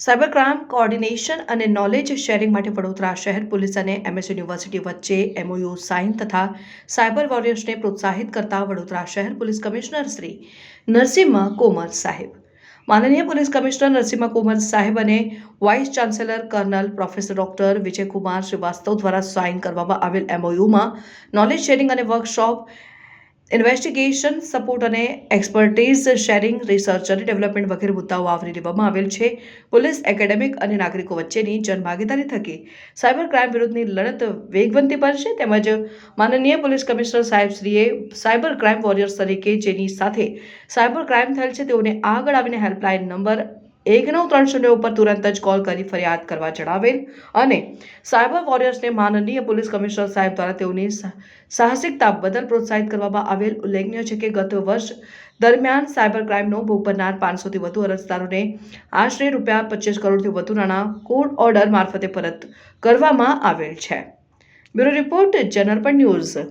Cyber crime coordination અને knowledge sharing માટે વડોદરા શહેર પોલીસ અને એમએસ યુનિવર્સિટી વચ્ચે એમઓયુ સાઇન તથા સાયબર વોરિયર્સને પ્રોત્સાહિત કરતા વડોદરા શહેર પોલીસ કમિશનર શ્રી નરસિંહ કોમર સાહેબ. માનનીય પોલીસ કમિશનર નરસિંહ કોમર સાહેબ અને vice chancellor colonel professor doctor Vijaykumar Shrivastava દ્વારા સાઇન કરવામાં આવેલ એમઓયુમાં નોલેજ શેરિંગ અને વર્કશોપ ઇન્વેસ્ટિગેશન સપોર્ટ અને એક્સપર્ટીઝ શેરિંગ રિસર્ચ અને ડેવલપમેન્ટ વગેરે મુદ્દાઓ આવરી લેવામાં આવેલ છે. પોલીસ એકેડેમિક અને નાગરિકો વચ્ચેની જનભાગીદારી થકી સાયબર ક્રાઇમ વિરુદ્ધની લડત વેગવંતી બનશે તેમજ માનનીય પોલીસ કમિશનર સાહેબશ્રીએ સાયબર ક્રાઇમ વોરિયર્સ તરીકે જેની સાથે સાયબર ક્રાઇમ થયેલ છે તેઓને આગળ આવીને હેલ્પલાઇન નંબર એક નવ ત્રણ શૂન્ય ઉપર તુરંત જ કોલ કરી ફરિયાદ કરવા જણાવેલ અને સાયબર વોરિયર્સને માનનીય પોલીસ કમિશનર સાહેબ દ્વારા તેઓની સાહસિકતા બદલ પ્રોત્સાહિત કરવામાં આવેલ. ઉલ્લેખનીય છે કે ગત વર્ષ દરમિયાન સાયબર ક્રાઇમનો ભોગ બનનાર પાંચસોથી વધુ અરજદારોને આશરે રૂપિયા પચીસ કરોડથી વધુ નાણાં કોર્ટ ઓર્ડર મારફતે પરત કરવામાં આવેલ છે. બ્યુરો રિપોર્ટ જનરપણ ન્યૂઝ.